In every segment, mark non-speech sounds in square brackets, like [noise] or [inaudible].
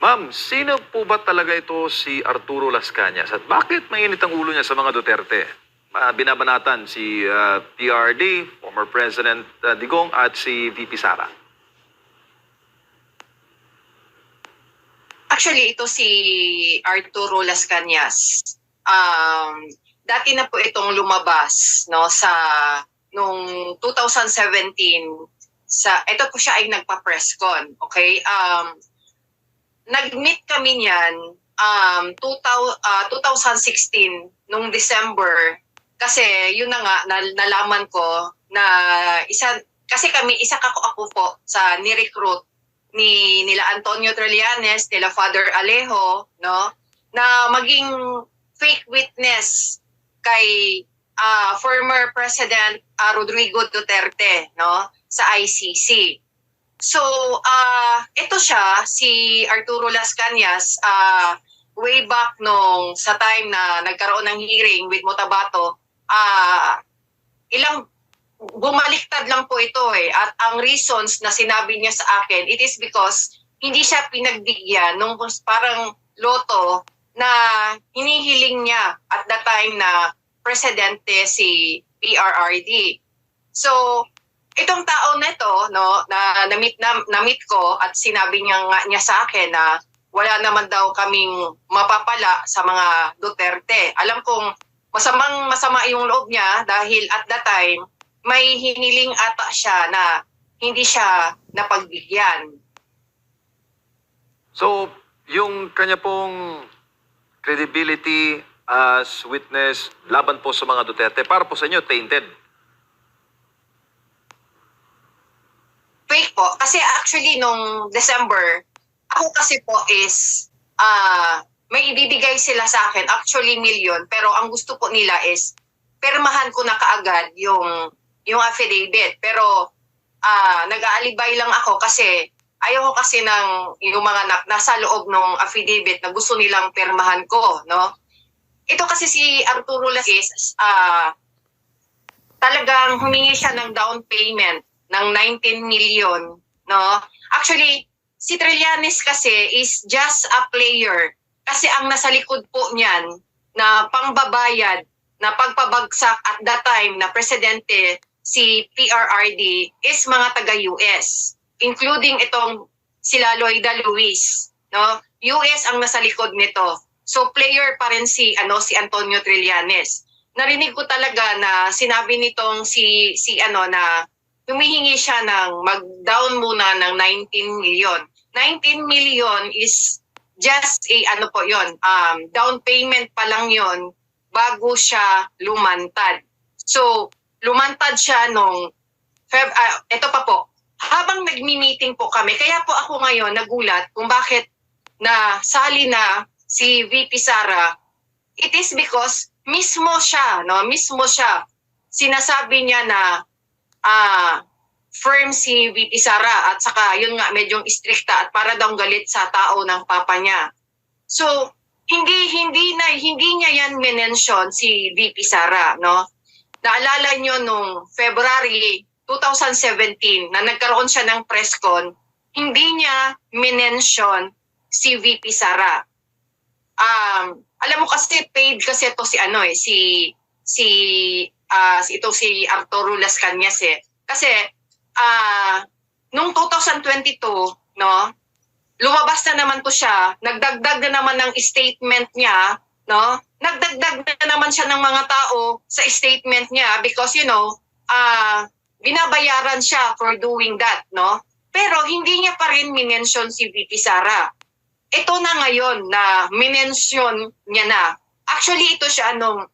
Ma'am, sino po ba talaga ito si Arturo Las at bakit mainit ang ulo niya sa mga Duterte? Ah, binabanatan si ah, PRD, former President ah, Digong at si VP Sara. Actually, ito si Arturo Las. Um, dati na po itong lumabas no sa nung 2017 sa ito po siya ay nagpa-press con, okay? Um nag-meet kami niyan um 2000, ah, 2016 nung December. Kasi yun na nga nal- nalaman ko na isa kasi kami isa kako ako po sa ni-recruit ni nila Antonio Trillanes, nila Father Alejo, no, na maging fake witness kay ah, former President ah, Rodrigo Duterte, no, sa ICC. So, ah ito siya, si Arturo Las Cañas, ah, way back nung sa time na nagkaroon ng hearing with Motabato, ah ilang bumaliktad lang po ito eh. At ang reasons na sinabi niya sa akin, it is because hindi siya pinagbigyan nung parang loto na hinihiling niya at the time na presidente si PRRD. So, itong tao na ito, no, na na-meet, na, na-meet ko at sinabi niya nga niya sa akin na wala naman daw kaming mapapala sa mga Duterte. Alam kong masamang masama yung loob niya dahil at that time may hiniling ata siya na hindi siya napagbigyan. So, yung kanya pong credibility as witness laban po sa mga Duterte, para po sa inyo, tainted. Fake po. Kasi actually nung December, ako kasi po is ah may ibibigay sila sa akin, actually million, pero ang gusto po nila is permahan ko na kaagad yung yung affidavit. Pero ah nag-aalibay lang ako kasi ayaw ko kasi ng yung mga na, nasa loob ng affidavit na gusto nilang permahan ko, no? Ito kasi si Arturo Lasis, ah talagang humingi siya ng down payment ng 19 million, no? Actually, si Trillanes kasi is just a player. Kasi ang nasa likod po niyan na pangbabayad na pagpabagsak at that time na presidente si PRRD is mga taga-US including itong sila Loida Luis no? US ang nasa likod nito. So player pa rin si ano si Antonio Trillanes. Narinig ko talaga na sinabi nitong si si ano na humihingi siya ng mag-down muna ng 19 million. 19 million is just a ano po yon um down payment pa lang yon bago siya lumantad. So lumantad siya nung Feb ah, ito pa po. Habang nagmi-meeting po kami kaya po ako ngayon nagulat kung bakit na sali na si VP Sara. It is because mismo siya no mismo siya. Sinasabi niya na ah firm si VP Sara at saka yun nga medyo stricta at para daw galit sa tao ng papa niya. So, hindi hindi na hindi niya yan mention si VP Sara, no? Naalala niyo nung February 2017 na nagkaroon siya ng press con, hindi niya mention si VP Sara. Um, alam mo kasi paid kasi ito si ano eh si si ah si ito si Arturo Las Cañas eh. Kasi ah nung 2022, no, lumabas na naman to siya, nagdagdag na naman ng statement niya, no, nagdagdag na naman siya ng mga tao sa statement niya because, you know, ah binabayaran siya for doing that, no? Pero hindi niya pa rin minention si VP Sara. Ito na ngayon na minention niya na. Actually, ito siya nung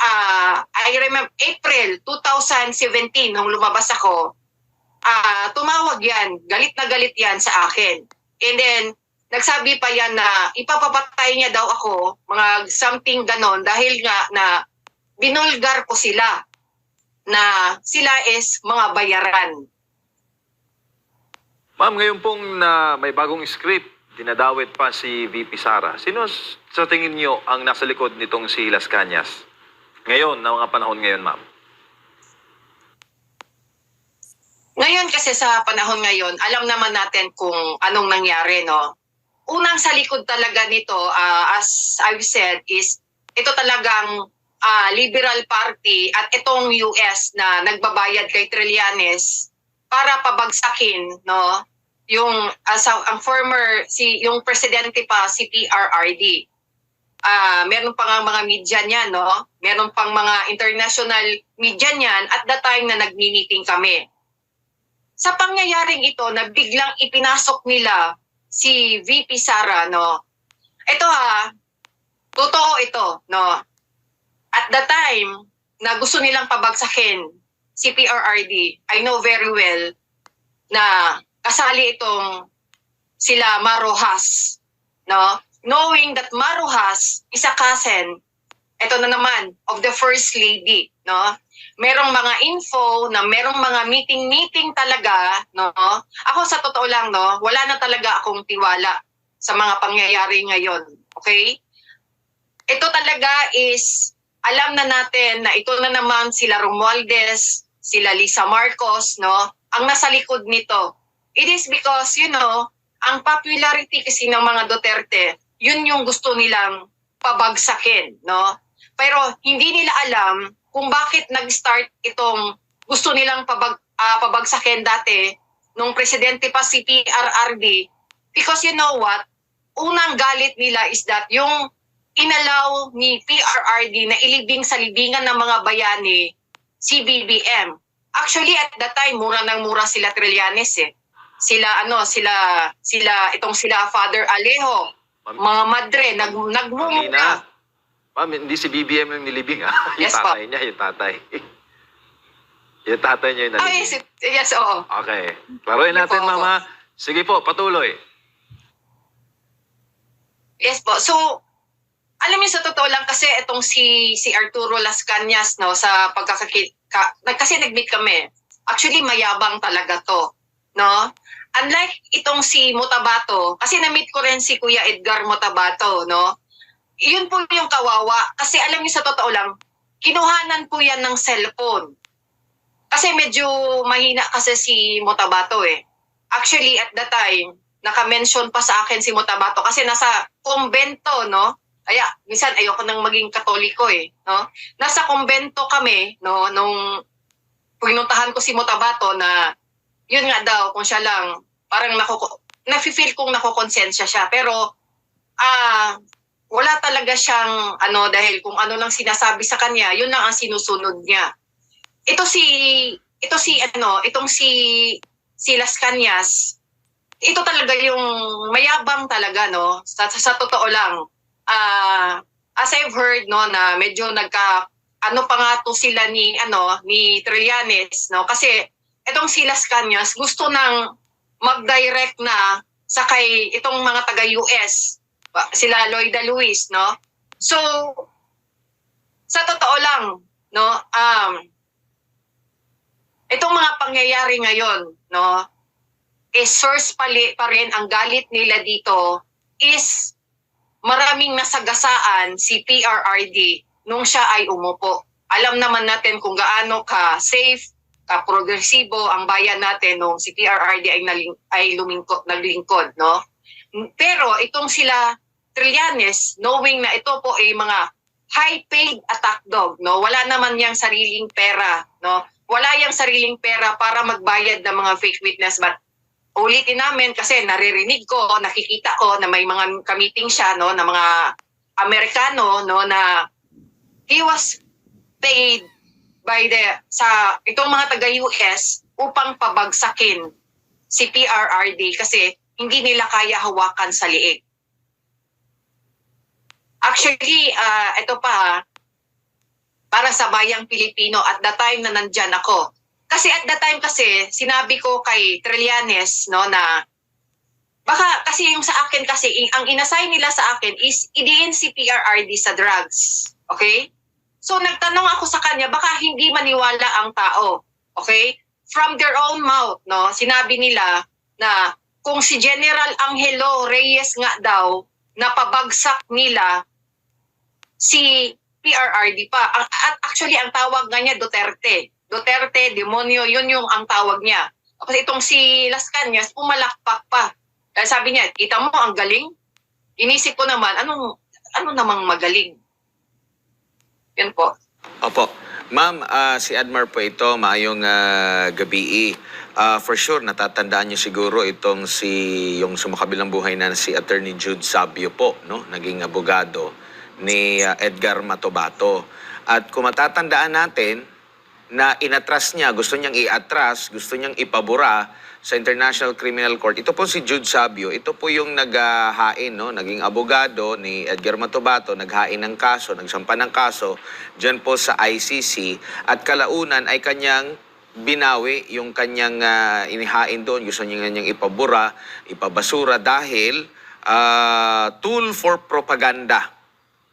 ah I remember April 2017 nung lumabas ako ah tumawag yan, galit na galit yan sa akin. And then, nagsabi pa yan na ipapapatay niya daw ako, mga something ganon, dahil nga na binulgar ko sila na sila is mga bayaran. Ma'am, ngayon pong na may bagong script, dinadawit pa si VP Sara. Sino sa tingin niyo ang nasa likod nitong si Las Cañas? Ngayon, na mga panahon ngayon, ma'am. Ngayon kasi sa panahon ngayon, alam naman natin kung anong nangyari, no? unang sa likod talaga nito, ah, as I've said, is ito talagang ah, Liberal Party at itong US na nagbabayad kay Trillanes para pabagsakin, no? Yung as a- ang former si yung presidente pa si PRRD. Ah, meron pa nga mga media niyan, no? Meron pang mga international media niyan at the time na nagmi-meeting kami. Sa pangyayaring ito na biglang ipinasok nila si VP Sara, no? Ito ha, totoo ito, no? At the time na gusto nilang pabagsakin si PRRD, I know very well na kasali itong sila Marojas, no? Knowing that Marojas is a cousin, ito na naman, of the First Lady, no? Merong mga info na merong mga meeting-meeting talaga, no? Ako sa totoo lang, no, wala na talaga akong tiwala sa mga pangyayari ngayon, okay? Ito talaga is, alam na natin na ito na naman sila Romualdez, sila Lisa Marcos, no? Ang nasa likod nito. It is because, you know, ang popularity kasi ng mga Duterte, yun yung gusto nilang pabagsakin, no? Pero hindi nila alam kung bakit nag-start itong gusto nilang pabag, ah, pabagsakin dati nung presidente pa si PRRD because you know what? Unang galit nila is that yung inalaw ni PRRD na ilibing sa libingan ng mga bayani si BBM. Actually at that time mura nang mura sila Trillanes eh. Sila ano, sila sila itong sila Father Alejo, Ma'am, mga madre nag nagmumura. Amina. Ma'am, hindi si BBM yung nilibing [laughs] ha. Yung Yes, po. tatay niya, yung tatay. yung tatay niya yung Ah, nalibing. yes, it- yes, oo. Okay. Klaruhin Sige natin, po. mama. Sige po, patuloy. Yes po. So, alam niyo sa totoo lang kasi itong si si Arturo Las Cañas no sa pagkakakit ka, kasi nag-meet kami. Actually mayabang talaga to, no? Unlike itong si Motabato, kasi na-meet ko rin si Kuya Edgar Motabato, no? Iyon po yung kawawa. Kasi alam niyo sa totoo lang, kinuhanan po yan ng cellphone. Kasi medyo mahina kasi si Motabato eh. Actually, at the time, naka-mention pa sa akin si Motabato kasi nasa kumbento, no? Kaya, minsan ayoko nang maging katoliko eh, no? Nasa kumbento kami, no, nung pinuntahan ko si Motabato na yun nga daw, kung siya lang, parang nakuko, nafe-feel kong nakukonsensya siya. Pero, ah, wala talaga siyang, ano, dahil kung ano lang sinasabi sa kanya, yun lang ang sinusunod niya. Ito si, ito si, ano, itong si, si Las Cañas, ito talaga yung mayabang talaga, no? Sa, sa, sa totoo lang. Ah, as I've heard, no, na medyo nagka, ano pa nga to sila ni, ano, ni Trillanes, no? Kasi, itong si Las Cañas, gusto nang mag-direct na sa kay itong mga taga-US, sila Lloyda Luis, no? So, sa totoo lang, no, um, itong mga pangyayari ngayon, no, is source pali, pa rin ang galit nila dito is maraming nasagasaan si PRRD nung siya ay umupo. Alam naman natin kung gaano ka safe, progresibo ang bayan natin nung si PRRD ay, naling, ay lumingkod, naglingkod, no? Pero itong sila Trillanes, knowing na ito po ay mga high-paid attack dog, no? Wala naman yang sariling pera, no? Wala yang sariling pera para magbayad ng mga fake witness but ulitin namin kasi naririnig ko, nakikita ko na may mga kamiting siya no na mga Amerikano no na he was paid by the sa itong mga taga US upang pabagsakin si PRRD kasi hindi nila kaya hawakan sa liig. Actually, ah, ito pa ha, para sa bayang Pilipino at the time na nandyan ako. Kasi at the time kasi, sinabi ko kay Trillanes, no, na baka kasi yung sa akin kasi, ang inassign nila sa akin is idiin si PRRD sa drugs. Okay? So nagtanong ako sa kanya, baka hindi maniwala ang tao. Okay? From their own mouth, no, sinabi nila na kung si General Angelo Reyes nga daw, napabagsak nila si PRRD pa. At actually, ang tawag nga niya Duterte. Duterte, demonyo, yun yung ang tawag niya. Kasi itong si Las Cañas, pumalakpak pa. Kaya sabi niya, kita mo, ang galing. Inisip ko naman, anong, ano namang magaling? Yan po. Opo. Ma'am, ah, si Admar po ito, maayong ah, gabi. Ah, for sure, natatandaan niyo siguro itong si, yung sumakabilang buhay na si Attorney Jude Sabio po, no? naging abogado ni ah, Edgar Matobato. At kung matatandaan natin, na inatras niya, gusto niyang iatras, gusto niyang ipabura sa International Criminal Court. Ito po si Jude Sabio, ito po yung naghahain, no? naging abogado ni Edgar Matobato, naghain ng kaso, nagsampa ng kaso dyan po sa ICC at kalaunan ay kanyang binawi yung kanyang ah, inihain doon. Gusto niya niyang ipabura, ipabasura dahil ah, tool for propaganda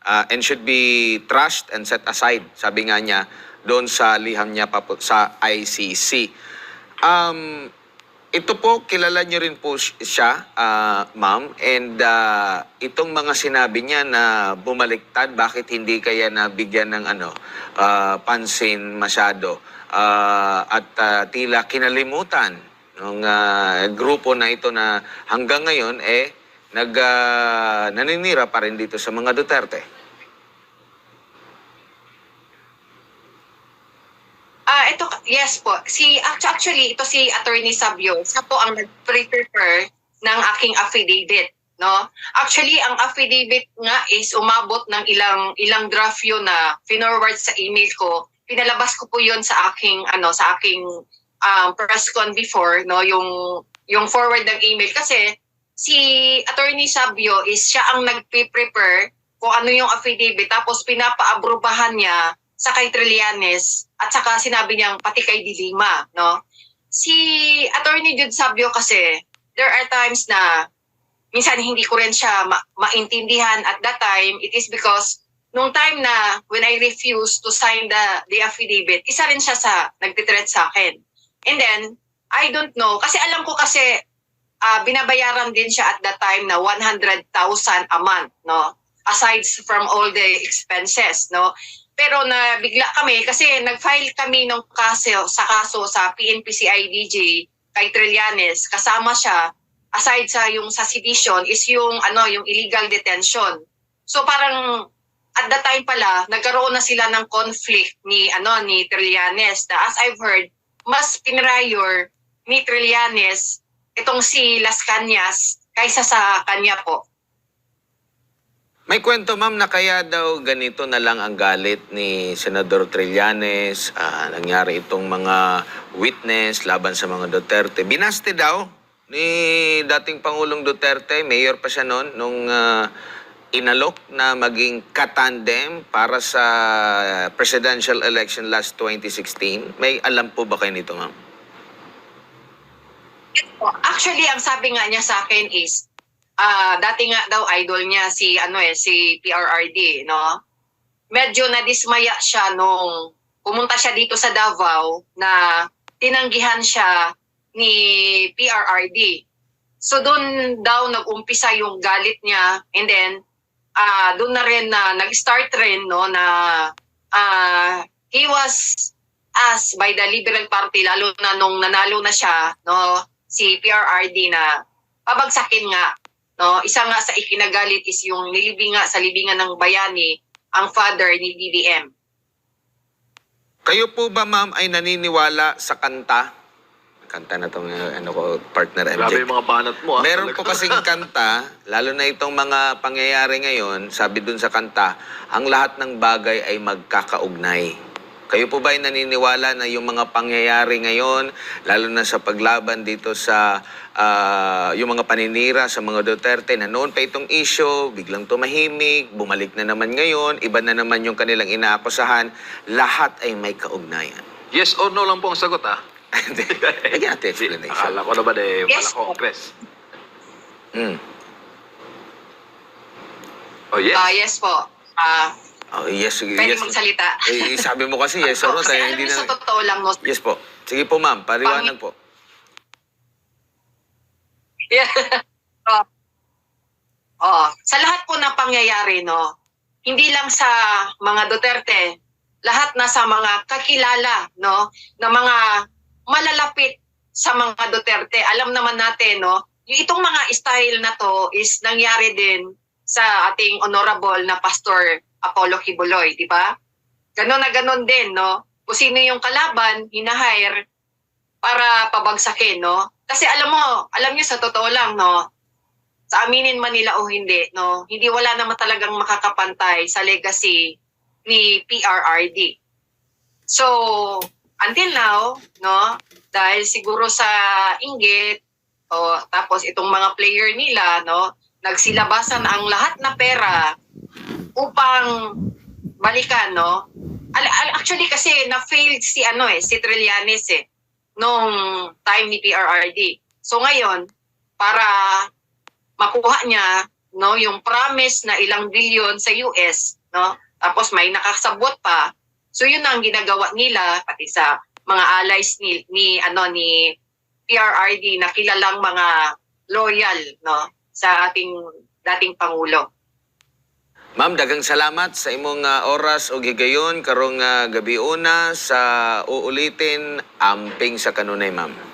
uh, and should be trashed and set aside, sabi nga niya, doon sa liham niya papu- sa ICC. Um, ito po, kilala niyo rin po si- siya, ah, ma'am, and ah, itong mga sinabi niya na bumaliktad, bakit hindi kaya nabigyan ng ano, ah, pansin masyado Ah, at ah, tila kinalimutan ng grupo na ito na hanggang ngayon eh nag ah, naninira pa rin dito sa mga Duterte. Ah, ito, yes po. Si, actu- actually, ito si Attorney Sabio. Siya po ang nag-prepare ng aking affidavit. No? Actually, ang affidavit nga is umabot ng ilang ilang draft yun na finorward sa email ko. Pinalabas ko po yun sa aking ano sa aking um, press con before, no, yung yung forward ng email kasi si Attorney Sabio is siya ang nagpe-prepare kung ano yung affidavit tapos pinapaabrubahan niya sa kay Trillanes at saka sinabi niyang pati kay Dilima, no? Si Attorney Jude Sabio kasi, there are times na minsan hindi ko rin siya ma- maintindihan at that time, it is because nung time na when I refused to sign the, the affidavit, isa rin siya sa nagtitreat sa akin. And then, I don't know, kasi alam ko kasi ah, binabayaran din siya at that time na 100,000 a month, no? Aside from all the expenses, no? Pero na bigla kami kasi nag-file kami ng kaso sa kaso sa PNP-CIDJ kay Trillanes kasama siya aside sa yung sa sedition is yung ano yung illegal detention. So parang at that time pala nagkaroon na sila ng conflict ni ano ni Trillanes na as I've heard mas pinrayor ni Trillanes itong si Las Cañas kaysa sa kanya po. May kwento ma'am na kaya daw ganito na lang ang galit ni Senador Trillanes, ah, nangyari itong mga witness laban sa mga Duterte. Binaste daw ni dating Pangulong Duterte, mayor pa siya noon, nung ah, inalok na maging katandem para sa presidential election last 2016. May alam po ba kayo nito ma'am? Actually, ang sabi nga niya sa akin is, ah dati nga daw idol niya si ano eh si PRRD, no? Medyo nadismaya siya nung pumunta siya dito sa Davao na tinanggihan siya ni PRRD. So doon daw nag-umpisa yung galit niya and then ah doon na rin na nag-start rin no na ah he was asked by the Liberal Party lalo na nung nanalo na siya no si PRRD na pabagsakin nga no isa nga sa ikinagalit is yung nilibing nga sa libingan ng bayani ang father ni BBM Kayo po ba ma'am ay naniniwala sa kanta? Kanta na tong uh, ano ko, partner MJ. Grabe yung mga banat mo. ah. Meron po kasing kanta, lalo na itong mga pangyayari ngayon, sabi dun sa kanta, ang lahat ng bagay ay magkakaugnay. Kayo po ba ay naniniwala na yung mga pangyayari ngayon, lalo na sa paglaban dito sa ah, yung mga paninira sa mga Duterte, na noon pa itong issue, biglang tumahimik, bumalik na naman ngayon, iba na naman yung kanilang inaakusahan, lahat ay may kaugnayan. Yes or no lang po ang sagot ah. Hindi. Bigyan natin explanation. Akala ko naman eh, Yes wala ko, Chris. Mm. Oh yes. Ah, yes po ah Oh, yes, pwede yes. magsalita Eh, sabi mo kasi yes [laughs] or no, kasi kaya alam hindi niyo sa na... totoo lang no Yes po. Sige po ma'am, paliwanag po. Yeah. [laughs] oh. oh, sa lahat po ng pangyayari, no, hindi lang sa mga Duterte, lahat na sa mga kakilala, no, na mga malalapit sa mga Duterte. Alam naman natin, no, itong mga style na to is nangyari din sa ating honorable na Pastor Apollo Kibuloy, di ba? Ganon na ganon din, no? Kung sino yung kalaban, hinahire para pabagsakin, no? Kasi alam mo, alam niyo sa totoo lang, no? Sa aminin man nila o hindi, no? Hindi wala naman talagang makakapantay sa legacy ni PRRD. So, until now, no? Dahil siguro sa inggit, o tapos itong mga player nila, no? Nagsilabasan ang lahat na pera upang balikan, no? Al- al- actually kasi na-failed si ano eh, si Trillanes eh nung time ni PRRD. So ngayon, para makuha niya no yung promise na ilang bilyon sa US, no? Tapos may nakasabot pa. So yun ang ginagawa nila pati sa mga allies ni, ni ano ni PRRD na kilalang mga loyal no sa ating dating pangulo. Ma'am, dagang salamat sa imong ah, oras o gigayon karong ah, gabi una sa uulitin amping sa kanunay, ma'am.